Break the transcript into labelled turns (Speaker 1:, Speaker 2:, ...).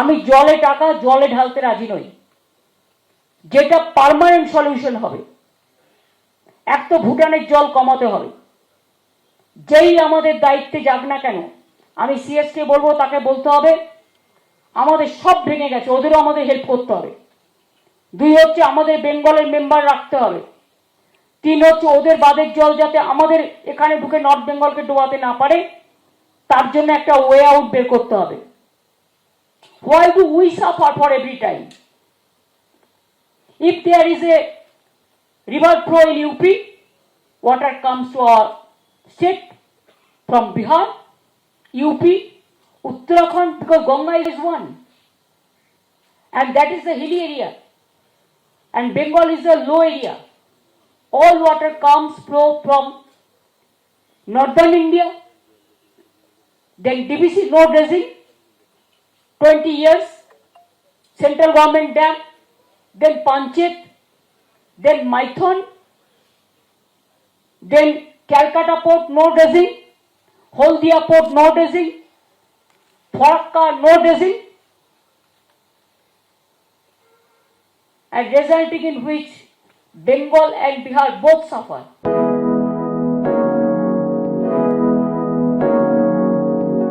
Speaker 1: আমি জলে টাকা, জলে ঢালতে রাজি নই। যেটা পার্মানেন্ট সলিউশন হবে। এক তো ভুটানের জল কমাতে হবে। যেই আমাদের দায়িত্বে যাক না কেন, আমি সিএসকে বলব, তাকে বলতে হবে, আমাদের সব ভেঙে গেছে, ওদেরও আমাদের হেল্প করতে হবে। দুই হচ্ছে আমাদের বেঙ্গলের মেম্বার রাখতে হবে। তিন হচ্ছে ওদের বাদের জল যাতে আমাদের এখানে ঢুকে নর্থ বেঙ্গলকে ডোবাতে না পারে, তার জন্য একটা ওয়ে আউট বের করতে হবে। Why do we suffer for every time? If there is a river flow in UP, water comes to our state from Bihar, UP, Uttarakhand, because Ganga is one. And that is the hilly area. And Bengal is a low area. All water comes flow from northern India, then DBC, no dredging, 20 years, central government dam, then Panchet, then Maithon, then Calcutta port no dredging, Holdia port no dredging, Farakka no dredging, and resulting in which Bengal and Bihar both suffer.